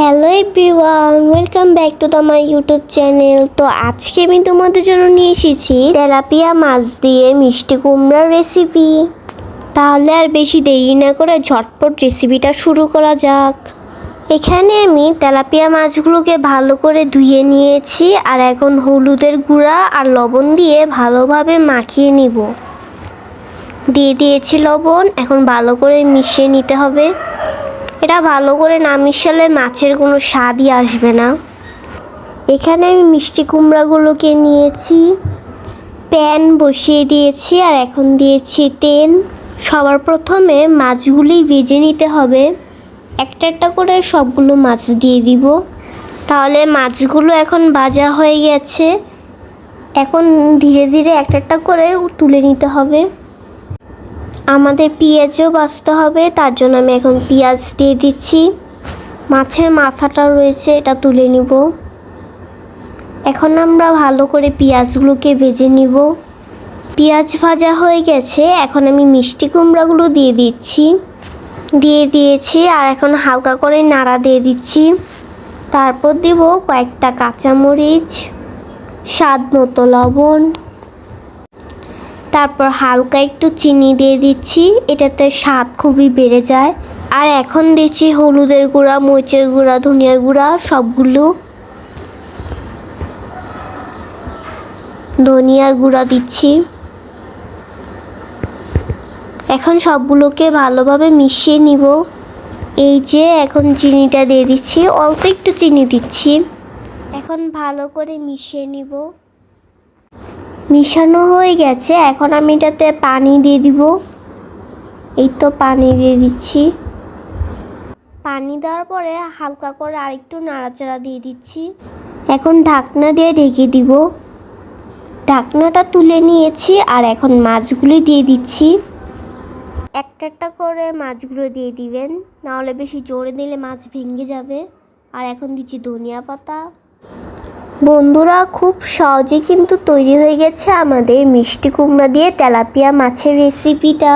Hello everyone, welcome back to the my YouTube channel. তো আজকে আমি তোমাদের জন্য নিয়ে এসেছি তেলাপিয়া মাছ দিয়ে মিষ্টি কুমড়ার রেসিপি তাহলে আর বেশি দেরি না করে ঝটপট রেসিপিটা শুরু করা যাক। এখানে আমি তেলাপিয়া মাছগুলোকে ভালো করে ধুয়ে নিয়েছি আর এখন হলুদের গুঁড়া আর লবণ দিয়ে ভালোভাবে মাখিয়ে নিব। দিয়ে দিয়েছি লবণ, এখন ভালো করে মিশিয়ে নিতে হবে। এটা ভালো করে না মিশালে মাছের কোনো স্বাদই আসবে না। এখানে আমি মিষ্টি কুমড়াগুলোকে নিয়েছি, প্যান বসিয়ে দিয়েছি আর এখন দিয়েছি তেল। সবার প্রথমে মাছগুলি ভেজে নিতে হবে। একটা একটা করে সবগুলো মাছ দিয়ে দিব। তাহলে মাছগুলো এখন ভাজা হয়ে গেছে। এখন ধীরে ধীরে একটা একটা করে তুলে নিতে হবে। আমাদের পেঁয়াজও বাঁচতে হবে, তার জন্য আমি এখন পেঁয়াজ দিয়ে দিচ্ছি। মাছের মাথাটা রয়েছে, এটা তুলে নিব। এখন আমরা ভালো করে পেঁয়াজগুলোকে ভেজে নিব। পেঁয়াজ ভাজা হয়ে গেছে, এখন আমি মিষ্টি কুমড়াগুলো দিয়ে দিচ্ছি। দিয়ে দিয়েছি, আর এখন হালকা করে নাড়া দিয়ে দিচ্ছি। তারপর দিব কয়েকটা কাঁচামরিচ, স্বাদ মতো লবণ। তারপর হালকা একটু চিনি দিয়ে দিচ্ছি, এটাতে স্বাদ খুবই বেড়ে যায়। আর এখন দিচ্ছি হলুদের গুঁড়া, মরিচের গুঁড়া, ধনিয়ার গুঁড়া, সবগুলো। ধনিয়ার গুঁড়া দিচ্ছি। এখন সবগুলোকে ভালোভাবে মিশিয়ে নিব। এই যে এখন চিনিটা দিয়ে দিচ্ছি, অল্প একটু চিনি দিচ্ছি। এখন ভালো করে মিশিয়ে নিব। মিশানো হয়ে গেছে। এখন আমি এটাতে পানি দিয়ে দিব। এই তো পানি দিয়ে দিচ্ছি। পানি দেওয়ার পরে হালকা করে আরেকটু নাড়াচাড়া দিয়ে দিচ্ছি। এখন ঢাকনা দিয়ে ঢেকে দিব। ঢাকনাটা তুলে নিয়েছি আর এখন মাছগুলি দিয়ে দিচ্ছি। একটা একটা করে মাছগুলো দিয়ে দিবেন। নাহলে বেশি জোরে দিলে মাছ ভেঙে যাবে। আর এখন দিচ্ছি ধনিয়া পাতা। বন্ধুরা খুব সহজে কিন্তু তৈরি হয়ে গেছে আমাদের মিষ্টি কুমড়া দিয়ে তেলাপিয়া মাছের রেসিপিটা